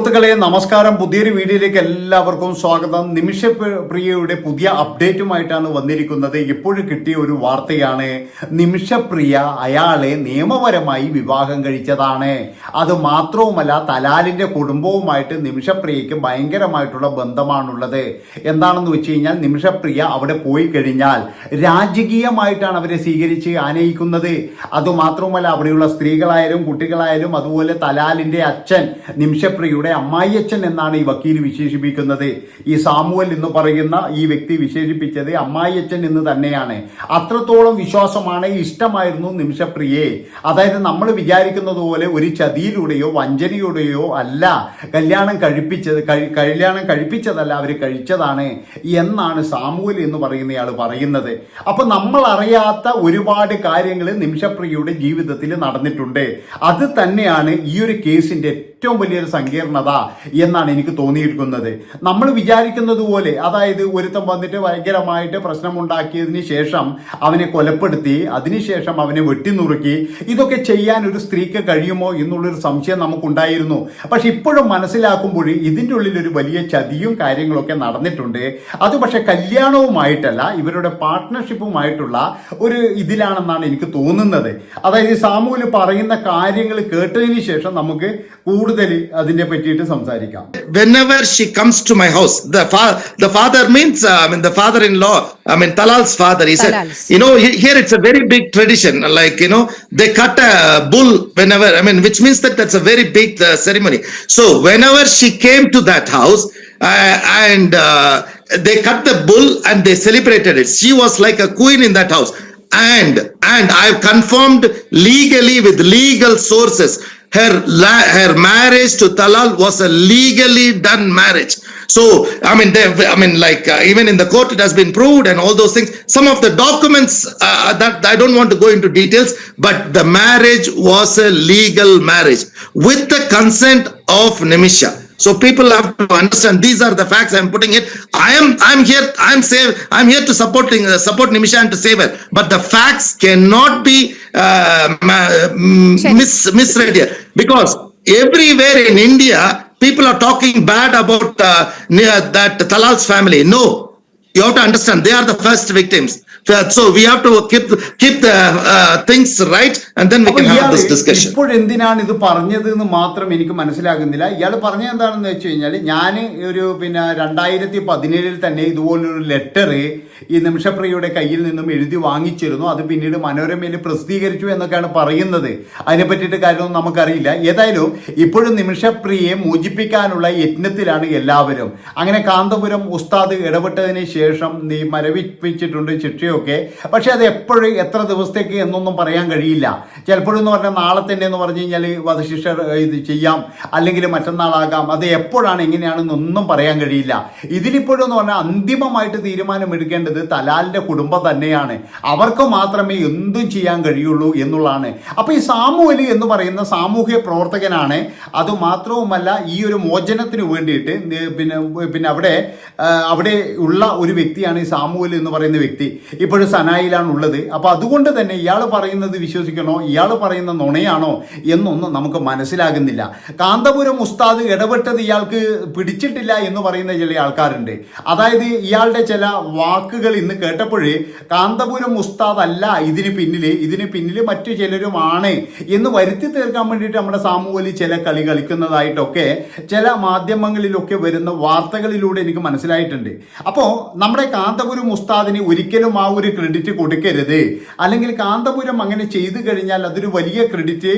вот സുഹൃത്തുക്കളെ നമസ്കാരം. പുതിയൊരു വീഡിയോയിലേക്ക് എല്ലാവർക്കും സ്വാഗതം. നിമിഷ പ്ര- പ്രിയയുടെ പുതിയ അപ്ഡേറ്റുമായിട്ടാണ് വന്നിരിക്കുന്നത്. ഇപ്പോഴും കിട്ടിയ ഒരു വാർത്തയാണ് നിമിഷപ്രിയ അയാളെ നിയമപരമായി വിവാഹം കഴിച്ചതാണ്. അത് മാത്രവുമല്ല തലാലിന്റെ കുടുംബവുമായിട്ട് നിമിഷപ്രിയക്ക് ഭയങ്കരമായിട്ടുള്ള ബന്ധമാണുള്ളത്. എന്താണെന്ന് വെച്ച് കഴിഞ്ഞാൽ നിമിഷപ്രിയ അവിടെ പോയി കഴിഞ്ഞാൽ രാജകീയമായിട്ടാണ് അവരെ സ്വീകരിച്ച് ആനയിക്കുന്നത്. അതുമാത്രവുമല്ല അവിടെയുള്ള സ്ത്രീകളായാലും കുട്ടികളായാലും അതുപോലെ തലാലിന്റെ അച്ഛൻ നിമിഷപ്രിയയുടെ അമ്മായിയച്ഛൻ എന്നാണ് ഈ വക്കീൽ വിശേഷിപ്പിക്കുന്നത്. ഈ സാമുവൽ എന്ന് പറയുന്ന ഈ വ്യക്തി വിശേഷിപ്പിച്ചത് അമ്മായിയച്ഛൻ എന്ന് തന്നെയാണ്. അത്രത്തോളം വിശ്വാസമാണ് ഇഷ്ടമായിരുന്നു നിമിഷപ്രിയെ. അതായത് നമ്മൾ വിചാരിക്കുന്നത് പോലെ ഒരു ചതിയിലൂടെയോ വഞ്ചനയുടെയോ അല്ല. കല്യാണം കഴിപ്പിച്ചത് കല്യാണം കഴിപ്പിച്ചതല്ല അവർ കഴിച്ചതാണ് എന്നാണ് സാമുവൽ എന്ന് പറയുന്നയാൾ പറയുന്നത്. അപ്പൊ നമ്മൾ അറിയാത്ത ഒരുപാട് കാര്യങ്ങൾ നിമിഷപ്രിയയുടെ ജീവിതത്തിൽ നടന്നിട്ടുണ്ട്. അത് തന്നെയാണ് ഈ ഒരു കേസിന്റെ ഏറ്റവും വലിയൊരു സങ്കീർണത എന്നാണ് എനിക്ക് തോന്നിയിരിക്കുന്നത്. നമ്മൾ വിചാരിക്കുന്നത് പോലെ അതായത് ഒരുത്തം വന്നിട്ട് ഭയങ്കരമായിട്ട് പ്രശ്നമുണ്ടാക്കിയതിന് ശേഷം അവനെ കൊലപ്പെടുത്തി അതിനുശേഷം അവനെ വെട്ടിനുറുക്കി ഇതൊക്കെ ചെയ്യാൻ ഒരു സ്ത്രീക്ക് കഴിയുമോ എന്നുള്ളൊരു സംശയം നമുക്കുണ്ടായിരുന്നു. പക്ഷെ ഇപ്പോഴും മനസ്സിലാക്കുമ്പോൾ ഇതിന്റെ ഉള്ളിൽ ഒരു വലിയ ചതിയും കാര്യങ്ങളൊക്കെ നടന്നിട്ടുണ്ട്. അത് പക്ഷെ കല്യാണവുമായിട്ടല്ല ഇവരുടെ പാർട്ട്ണർഷിപ്പുമായിട്ടുള്ള ഒരു ഇതിലാണെന്നാണ് എനിക്ക് തോന്നുന്നത്. അതായത് സാമൂൽ പറയുന്ന കാര്യങ്ങൾ കേട്ടതിന് ശേഷം നമുക്ക് കൂടുതൽ അതിനെ പറ്റിയിട്ട് സംസാരിക്കാം whenever she comes to my house the fa- the father means uh, i mean the father-in-law i mean talal's father he said Talal's. you know he- here it's a very big tradition like you know they cut a bull whenever i mean which means that that's a very big uh, ceremony so whenever she came to that house uh, and uh, they cut the bull and they celebrated it she was like a queen in that house and and i've confirmed legally with legal sources her her marriage to talal was a legally done marriage. So i mean they, i mean like uh, even in the court it has been proved and all those things. Some of the documents uh, that i don't want to go into details but the marriage was a legal marriage with the consent of nimisha so people have to understand these are the facts i'm putting it. I am i'm here i'm save i'm here to supporting uh, support nimisha and to save her. But the facts cannot be uh, Sure. mis misread here. Because everywhere in india people are talking bad about uh, near that talal's family. No. You have to understand they are the first victims so we have to keep keep the uh, things right and then we can have this discussion. ഇപ്പോഴെന്തിനാണ് ഇത് പറഞ്ഞത് എന്ന് മാത്രം എനിക്ക് മനസ്സിലാകുന്നില്ല. ഇയാൾ പറഞ്ഞത് എന്താണെന്ന് വെച്ച് കഴിഞ്ഞാൽ ഞാൻ ഒരു പിന്നെ രണ്ടായിരത്തി പതിനേഴിൽ തന്നെ ഇതുപോലൊരു ലെറ്റർ ഈ നിമിഷപ്രിയയുടെ കയ്യിൽ നിന്നും എഴുതി വാങ്ങിച്ചിരുന്നു. അത് പിന്നീട് മനോരമയിൽ പ്രസിദ്ധീകരിച്ചു എന്നൊക്കെയാണ് പറയുന്നത്. അതിനെ പറ്റിയിട്ട് കാര്യമൊന്നും നമുക്കറിയില്ല. ഏതായാലും ഇപ്പോഴും നിമിഷപ്രിയയെ മോചിപ്പിക്കാനുള്ള യത്നത്തിലാണ് എല്ലാവരും. അങ്ങനെ കാന്തപുരം ഉസ്താദ് ഇടപെട്ടതിന് ശേഷം ഈ മരവിപ്പിച്ചിട്ടുണ്ട് ശിക്ഷയൊക്കെ പക്ഷേ അത് എപ്പോഴും എത്ര ദിവസത്തേക്ക് എന്നൊന്നും പറയാൻ കഴിയില്ല. ചിലപ്പോഴെന്ന് പറഞ്ഞാൽ നാളെ തന്നെ എന്ന് പറഞ്ഞു കഴിഞ്ഞാൽ വധശിക്ഷ ഇത് ചെയ്യാം. അല്ലെങ്കിൽ മറ്റന്നാളാകാം. അത് എപ്പോഴാണ് എങ്ങനെയാണെന്നൊന്നും പറയാൻ കഴിയില്ല. ഇതിലിപ്പോഴെന്ന് പറഞ്ഞാൽ അന്തിമമായിട്ട് തീരുമാനമെടുക്കേണ്ടത് തലാലിന്റെ കുടുംബം തന്നെയാണ്. അവർക്ക് മാത്രമേ എന്തും ചെയ്യാൻ കഴിയുള്ളൂ എന്നുള്ളതാണ്. അപ്പോൾ ഈ സാമൂഹലി എന്ന് പറയുന്ന സാമൂഹ്യ പ്രവർത്തകനാണ്. അത് മാത്രവുമല്ല ഈ ഒരു മോചനത്തിന് വേണ്ടിയിട്ട് പിന്നെ പിന്നെ അവിടെ അവിടെ ഉള്ള ഒരു വ്യക്തിയാണ് ഈ സാമൂഹൽ എന്ന് പറയുന്ന വ്യക്തി. ഇപ്പോഴും സനായിലാണ് ഉള്ളത് അപ്പൊ അതുകൊണ്ട് തന്നെ ഇയാൾ പറയുന്നത് വിശ്വസിക്കണോ? ഇയാൾ പറയുന്ന നുണയാണോ? എന്നൊന്നും നമുക്ക് മനസ്സിലാകുന്നില്ല. കാന്തപുരം ഉസ്താദ് ഇടപെട്ടത് ഇയാൾക്ക് പിടിച്ചിട്ടില്ല എന്ന് പറയുന്ന ചില ആൾക്കാരുണ്ട്. അതായത് ഇയാളുടെ ചില വാക്കുകൾ ഇന്ന് കേട്ടപ്പോഴേ കാന്തപുരം ഉസ്താദ് അല്ല ഇതിന് പിന്നിൽ ഇതിന് പിന്നിൽ മറ്റു ചിലരുമാണ് എന്ന് വരുത്തി തീർക്കാൻ വേണ്ടിയിട്ട് നമ്മുടെ സാമൂഹ്യ ചില കളി കളിക്കുന്നതായിട്ടൊക്കെ ചില മാധ്യമങ്ങളിലൊക്കെ വരുന്ന വാർത്തകളിലൂടെ എനിക്ക് മനസ്സിലായിട്ടുണ്ട്. അപ്പോൾ നമ്മുടെ കാന്തപുരം ഉസ്താദിന് ഒരിക്കലും ആ ഒരു ക്രെഡിറ്റ് കൊടുക്കരുത്. അല്ലെങ്കിൽ കാന്തപുരം അങ്ങനെ ചെയ്തു കഴിഞ്ഞാൽ അതൊരു വലിയ ക്രെഡിറ്റ്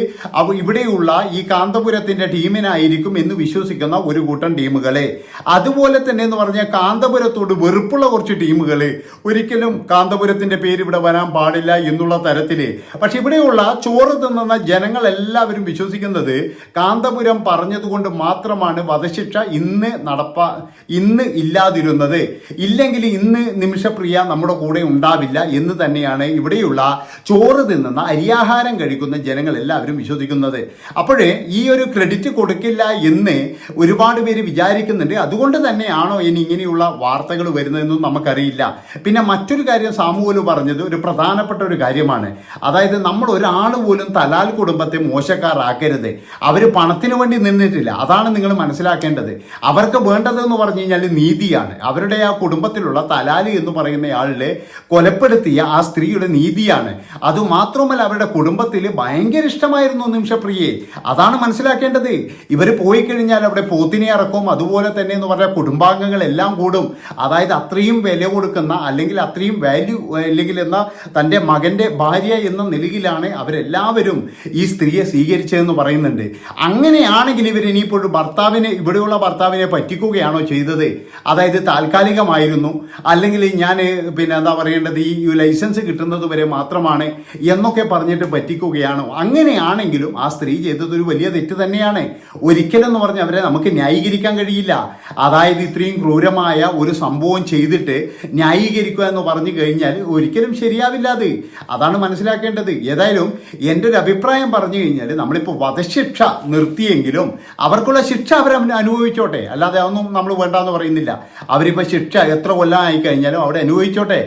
ഇവിടെയുള്ള ഈ കാന്തപുരത്തിന്റെ ടീമിനായിരിക്കും എന്ന് വിശ്വസിക്കുന്ന ഒരു കൂട്ടം ടീമുകളെ. അതുപോലെ തന്നെ എന്ന് പറഞ്ഞാൽ കാന്തപുരത്തോട് വെറുപ്പുള്ള കുറച്ച് ടീമുകൾ ഒരിക്കലും കാന്തപുരത്തിന്റെ പേര് ഇവിടെ വരാൻ പാടില്ല എന്നുള്ള തരത്തിൽ പക്ഷെ ഇവിടെയുള്ള ചോറ് തിന്നുന്ന ജനങ്ങൾ എല്ലാവരും വിശ്വസിക്കുന്നത് കാന്തപുരം പറഞ്ഞതുകൊണ്ട് മാത്രമാണ് വധശിക്ഷ ഇന്ന് നടപ്പാ ഇന്ന് ഇല്ലാതിരുന്നത്. ഇല്ലെങ്കിൽ ഇന്ന് നിമിഷപ്രിയ നമ്മുടെ കൂടെ ഉണ്ടാകും ഉണ്ടാവില്ല എന്ന് തന്നെയാണ് ഇവിടെയുള്ള ചോറ് തിന്നുന്ന അരിയാഹാരം കഴിക്കുന്ന ജനങ്ങൾ എല്ലാവരും വിശ്വസിക്കുന്നത്. അപ്പോഴേ ഈ ഒരു ക്രെഡിറ്റ് കൊടുക്കില്ല എന്ന് ഒരുപാട് പേര് വിചാരിക്കുന്നുണ്ട്. അതുകൊണ്ട് തന്നെയാണോ ഇനി ഇങ്ങനെയുള്ള വാർത്തകൾ വരുന്നതെന്നും നമുക്കറിയില്ല. പിന്നെ മറ്റൊരു കാര്യം സാമൂഹ്യം പറഞ്ഞത് ഒരു പ്രധാനപ്പെട്ട ഒരു കാര്യമാണ്. അതായത് നമ്മൾ ഒരാൾ പോലും തലാൽ കുടുംബത്തെ മോശക്കാരാക്കരുത്. അവർ പണത്തിന് വേണ്ടി നിന്നിട്ടില്ല. അതാണ് നിങ്ങൾ മനസ്സിലാക്കേണ്ടത്. അവർക്ക് വേണ്ടതെന്ന് പറഞ്ഞു കഴിഞ്ഞാൽ നീതിയാണ്. അവരുടെ ആ കുടുംബത്തിലുള്ള തലാൽ എന്ന് പറയുന്ന ആളിനെ കൊലപ്പെടുത്തിയ ആ സ്ത്രീയുടെ നീതിയാണ്. അതുമാത്രമല്ല അവരുടെ കുടുംബത്തിൽ ഭയങ്കര ഇഷ്ടമായിരുന്നു നിമിഷപ്രിയെ അതാണ് മനസ്സിലാക്കേണ്ടത്. ഇവർ പോയി കഴിഞ്ഞാൽ അവിടെ പോത്തിനെ ഇറക്കും അതുപോലെ തന്നെ എന്ന് പറഞ്ഞാൽ കുടുംബാംഗങ്ങൾ എല്ലാം കൂടും. അതായത് അത്രയും വില കൊടുക്കുന്ന അല്ലെങ്കിൽ അത്രയും വാല്യൂ അല്ലെങ്കിൽ എന്ന തന്റെ മകന്റെ ഭാര്യ എന്ന നിലയിലാണ് അവരെല്ലാവരും ഈ സ്ത്രീയെ സ്വീകരിച്ചതെന്ന് പറയുന്നുണ്ട്. അങ്ങനെയാണെങ്കിൽ ഇവർ ഇനിയിപ്പോൾ ഭർത്താവിനെ ഇവിടെയുള്ള ഭർത്താവിനെ പറ്റിക്കുകയാണോ ചെയ്തത്? അതായത് താൽക്കാലികമായിരുന്നു. അല്ലെങ്കിൽ ഞാൻ പിന്നെ എന്താ പറയേണ്ടത് ഈ ലൈസൻസ് കിട്ടുന്നത് വരെ മാത്രമാണ് എന്നൊക്കെ പറഞ്ഞിട്ട് പറ്റിക്കുകയാണോ. അങ്ങനെയാണെങ്കിലും ആ സ്ത്രീ ചെയ്തതൊരു വലിയ തെറ്റ് തന്നെയാണ്. ഒരിക്കലും എന്ന് പറഞ്ഞാൽ അവരെ നമുക്ക് ന്യായീകരിക്കാൻ കഴിയില്ല. അതായത് ഇത്രയും ക്രൂരമായ ഒരു സംഭവം ചെയ്തിട്ട് ന്യായീകരിക്കുക എന്ന് പറഞ്ഞു കഴിഞ്ഞാൽ ഒരിക്കലും ശരിയാവില്ല അത്. അതാണ് മനസ്സിലാക്കേണ്ടത്. ഏതായാലും എന്റെ ഒരു അഭിപ്രായം പറഞ്ഞു കഴിഞ്ഞാൽ നമ്മളിപ്പോൾ വധശിക്ഷ നിർത്തിയെങ്കിലും അവർക്കുള്ള ശിക്ഷ അവർ അനുഭവിച്ചോട്ടെ. അല്ലാതെ അതൊന്നും നമ്മൾ വേണ്ടാന്ന് പറയുന്നില്ല. അവരിപ്പോൾ ശിക്ഷ എത്ര കൊല്ലം ആയി കഴിഞ്ഞാലും അവിടെ അനുഭവിച്ചോട്ടെ.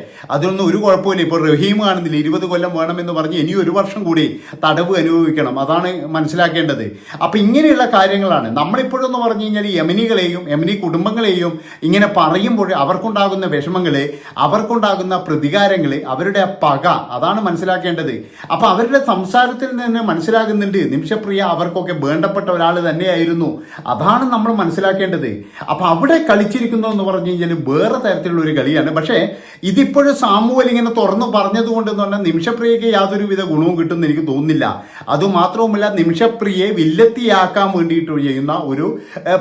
അതിനൊന്നും ഒരു കുഴപ്പമില്ല ഇപ്പോൾ റഹീം കാണുന്നില്ല. ഇരുപത് കൊല്ലം വേണമെന്ന് പറഞ്ഞ് ഇനി ഒരു വർഷം കൂടി തടവ് അനുഭവിക്കണം. അതാണ് മനസ്സിലാക്കേണ്ടത്. അപ്പം ഇങ്ങനെയുള്ള കാര്യങ്ങളാണ്. നമ്മളിപ്പോഴെന്ന് പറഞ്ഞു കഴിഞ്ഞാൽ യമനികളെയും യമനി കുടുംബങ്ങളെയും ഇങ്ങനെ പറയുമ്പോൾ അവർക്കുണ്ടാകുന്ന വിഷമങ്ങൾ അവർക്കുണ്ടാകുന്ന പ്രതികാരങ്ങൾ അവരുടെ പക അതാണ് മനസ്സിലാക്കേണ്ടത്. അപ്പം അവരുടെ സംസാരത്തിൽ നിന്ന് മനസ്സിലാകുന്നുണ്ട്. നിമിഷപ്രിയ അവർക്കൊക്കെ വേണ്ടപ്പെട്ട ഒരാൾ തന്നെയായിരുന്നു. അതാണ് നമ്മൾ മനസ്സിലാക്കേണ്ടത്. അപ്പം അവിടെ കളിച്ചിരിക്കുന്നു എന്ന് പറഞ്ഞു കഴിഞ്ഞാൽ വേറെ തരത്തിലുള്ള ഒരു കളിയാണ്. പക്ഷേ ഇതിപ്പോഴും സാമൂഹ്യം ഇങ്ങനെ തുറന്നു പറഞ്ഞത് കൊണ്ട് എന്ന് പറഞ്ഞാൽ നിമിഷപ്രിയയ്ക്ക് യാതൊരുവിധ ഗുണവും കിട്ടുമെന്ന് എനിക്ക് തോന്നുന്നില്ല. അതുമാത്രവുമല്ല നിമിഷപ്രിയയെ വില്ലത്തിയാക്കാൻ വേണ്ടിയിട്ട് ചെയ്യുന്ന ഒരു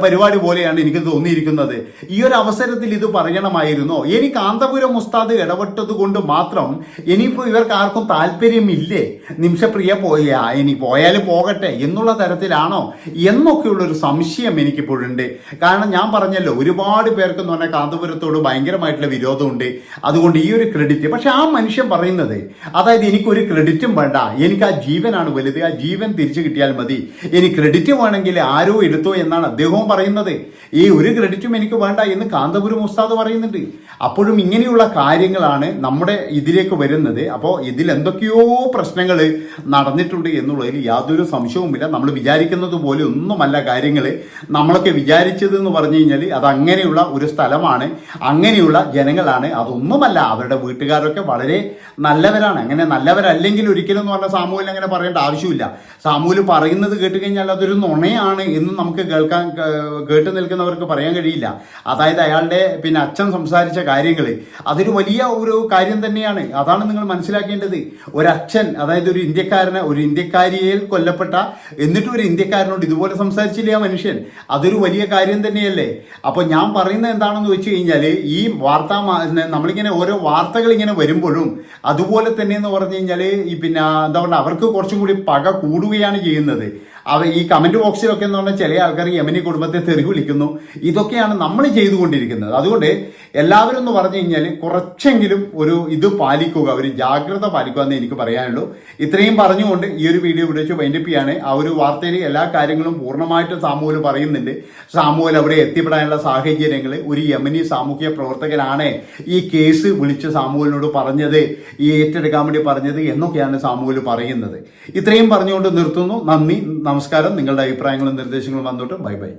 പരിപാടി പോലെയാണ് എനിക്ക് തോന്നിയിരിക്കുന്നത്. ഈ ഒരു അവസരത്തിൽ ഇത് പറയണമായിരുന്നോ? ഇനി കാന്തപുരം ഉസ്താദ് ഇടപെട്ടത് കൊണ്ട് മാത്രം ഇനിയിപ്പോൾ ഇവർക്ക് ആർക്കും താല്പര്യമില്ലേ? നിമിഷപ്രിയ പോയാ ഇനി പോയാൽ പോകട്ടെ എന്നുള്ള തരത്തിലാണോ? എന്നൊക്കെയുള്ള ഒരു സംശയം എനിക്കിപ്പോഴുണ്ട്. കാരണം ഞാൻ പറഞ്ഞല്ലോ ഒരുപാട് പേർക്ക് എന്ന് പറഞ്ഞാൽ കാന്തപുരത്തോട് ഭയങ്കരമായിട്ടുള്ള വിരോധമുണ്ട്. അതുകൊണ്ട് ഈ ഒരു ക്രെഡിറ്റ് പക്ഷെ ആ മനുഷ്യൻ പറയുന്നത് അതായത് എനിക്കൊരു ക്രെഡിറ്റും വേണ്ട. എനിക്ക് ആ ജീവനാണ് വലുത്. ആ ജീവൻ തിരിച്ചു കിട്ടിയാൽ മതി. ഇനി ക്രെഡിറ്റ് വേണമെങ്കിൽ ആരോ എടുത്തോ എന്നാണ് അദ്ദേഹവും പറയുന്നത്. ഈ ഒരു ക്രെഡിറ്റും എനിക്ക് വേണ്ട എന്ന് കാന്തപുരം ഉസ്താദ് പറയുന്നുണ്ട്. അപ്പോഴും ഇങ്ങനെയുള്ള കാര്യങ്ങളാണ് നമ്മുടെ ഇതിലേക്ക് വരുന്നത്. അപ്പോൾ ഇതിൽ എന്തൊക്കെയോ പ്രശ്നങ്ങൾ നടന്നിട്ടുണ്ട് എന്നുള്ളതിൽ യാതൊരു സംശയവുമില്ല. നമ്മൾ വിചാരിക്കുന്നത് പോലെ ഒന്നുമല്ല കാര്യങ്ങൾ. നമ്മളൊക്കെ വിചാരിച്ചത് എന്ന് പറഞ്ഞു കഴിഞ്ഞാൽ അത് അങ്ങനെയുള്ള ഒരു സ്ഥലമാണ്. അങ്ങനെയുള്ള ജനങ്ങളാണ്. അതൊന്നുമല്ല അവരുടെ വീട്ടുകാരൊക്കെ വളരെ നല്ലവരാണ്. അങ്ങനെ നല്ലവരല്ലെങ്കിൽ ഒരിക്കലും എന്ന് പറഞ്ഞാൽ സാമൂഹിൽ അങ്ങനെ പറയേണ്ട ആവശ്യമില്ല. സാമൂഹിൽ പറയുന്നത് കേട്ട് കഴിഞ്ഞാൽ അതൊരു നുണയാണ് എന്ന് നമുക്ക് കേൾക്കാൻ കേട്ട് നിൽക്കുന്നവർക്ക് പറയാൻ കഴിയില്ല. അതായത് അയാളുടെ പിന്നെ അച്ഛൻ സംസാരിച്ച കാര്യങ്ങൾ അതൊരു വലിയ ഒരു കാര്യം തന്നെയാണ്. അതാണ് നിങ്ങൾ മനസ്സിലാക്കേണ്ടത്. ഒരച്ഛൻ അതായത് ഒരു ഇന്ത്യക്കാരനെ ഒരു ഇന്ത്യക്കാരിയിൽ കൊല്ലപ്പെട്ട എന്നിട്ടും ഒരു ഇന്ത്യക്കാരനോട് ഇതുപോലെ സംസാരിച്ചില്ലേ മനുഷ്യൻ? അതൊരു വലിയ കാര്യം തന്നെയല്ലേ? അപ്പൊ ഞാൻ പറയുന്നത് എന്താണെന്ന് വെച്ച് കഴിഞ്ഞാൽ ഈ വാർത്താ നമ്മളിങ്ങനെ ഓരോ വാർത്തകൾ ഇങ്ങനെ വരുമ്പോഴും അതുപോലെ തന്നെ എന്ന് പറഞ്ഞു കഴിഞ്ഞാൽ ഈ പിന്നെ എന്താ പറയുക അവർക്ക് കുറച്ചും കൂടി പക കൂടുകയാണ് ചെയ്യുന്നത്. അവ ഈ കമന്റ് ബോക്സിലൊക്കെ എന്ന് പറഞ്ഞാൽ ചില ആൾക്കാർ യമനി കുടുംബത്തെ തെറി വിളിക്കുന്നു. ഇതൊക്കെയാണ് നമ്മൾ ചെയ്തുകൊണ്ടിരിക്കുന്നത്. അതുകൊണ്ട് എല്ലാവരും എന്ന് പറഞ്ഞു കഴിഞ്ഞാൽ കുറച്ചെങ്കിലും ഒരു ഇത് പാലിക്കുക ഒരു ജാഗ്രത പാലിക്കുക എന്ന് എനിക്ക് പറയാനുള്ളൂ. ഇത്രയും പറഞ്ഞുകൊണ്ട് ഈ ഒരു വീഡിയോ ഇവിടെ വെച്ച് വൈൻഡപ്പ് ചെയ്യാണ്. ആ ഒരു വാർത്തയിൽ എല്ലാ കാര്യങ്ങളും പൂർണമായിട്ടും സാമൂഹ്യം പറയുന്നുണ്ട്. സാമൂഹ്യം അവിടെ എത്തിപ്പെടാനുള്ള സാഹചര്യങ്ങൾ ഒരു യമനി സാമൂഹ്യ പ്രവർത്തകനാണ് ഈ കേസ് വിളിച്ച് സാമൂഹ്യനോട് പറഞ്ഞത് ഈ ഏറ്റെടുക്കാൻ വേണ്ടി പറഞ്ഞത് എന്നൊക്കെയാണ് സാമൂഹ്യം പറയുന്നത്. ഇത്രയും പറഞ്ഞുകൊണ്ട് നിർത്തുന്നു. നന്ദി നമസ്കാരം. നിങ്ങളുടെ അഭിപ്രായങ്ങളും നിർദ്ദേശങ്ങളും വന്നോട്ട്. Bye bye.